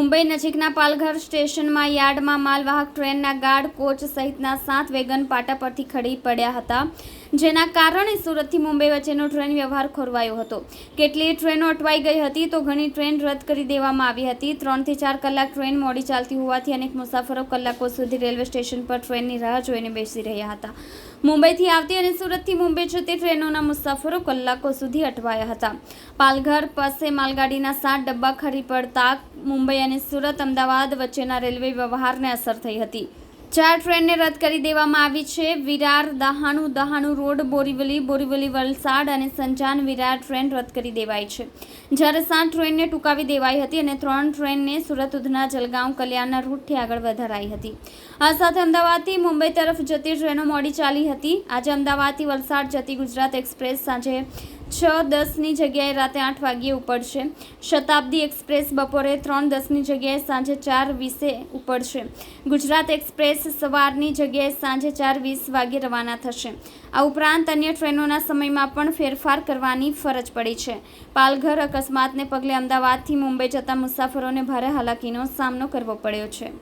મુંબઈ નજીકના પાલઘર સ્ટેશનમાં યાર્ડમાં માલવાહક ટ્રેનના ગાર્ડ કોચ સહિતના સાત વેગન પાટા પરથી ખડી પડ્યા હતા, જેના કારણે સુરતથી મુંબઈ વચ્ચેનો ટ્રેન વ્યવહાર ખોરવાયો હતો. કેટલીય ટ્રેનો અટવાઈ ગઈ હતી તો ઘણી ટ્રેન રદ કરી દેવામાં આવી હતી. ત્રણથી ચાર કલાક ટ્રેન મોડી ચાલતી હોવાથી અનેક મુસાફરો કલાકો સુધી રેલવે સ્ટેશન પર ટ્રેનની રાહ જોઈને બેસી રહ્યા હતા. મુંબઈથી આવતી અને સુરતથી મુંબઈ જતી ટ્રેનોના મુસાફરો કલાકો સુધી અટવાયા હતા. પાલઘર પાસે માલગાડીના સાત ડબ્બા ખરી પડતા મુંબઈ અને સુરત અમદાવાદ વચ્ચેના રેલવે વ્યવહારને અસર થઈ હતી. ચાર ટ્રેનને રદ કરી દેવામાં આવી છે. વિરાર, દહાણુ દહાણુ રોડ, બોરીવલી બોરીવલી વલસાડ અને સંજાન વિરાર ટ્રેન રદ કરી દેવાઈ છે. જ્યારે સાત ટ્રેનને ટૂંકાવી દેવાઈ હતી અને ત્રણ ટ્રેનને સુરત, ઉધના, જલગાંવ, કલ્યાણના રૂટથી આગળ વધારાઈ હતી. આ સાથે અમદાવાદથી મુંબઈ તરફ જતી ટ્રેનો મોડી ચાલી હતી. આજે અમદાવાદથી વલસાડ જતી ગુજરાત એક્સપ્રેસ સાંજે છ દસની જગ્યાએ રાતે આઠ વાગ્યે ઉપડશે. શતાબ્દી એક્સપ્રેસ બપોરે ત્રણ દસની જગ્યાએ સાંજે ચાર વીસે ઉપડશે. ગુજરાત એક્સપ્રેસ સવારની જગ્યાએ સાંજે ચાર વીસ વાગ્યે રવાના થશે. આ ઉપરાંત અન્ય ટ્રેનોના સમયમાં પણ ફેરફાર કરવાની ફરજ પડી છે. પાલઘર અકસ્માતને પગલે અમદાવાદથી મુંબઈ જતા મુસાફરોને ભારે હાલાકીનો સામનો કરવો પડ્યો છે.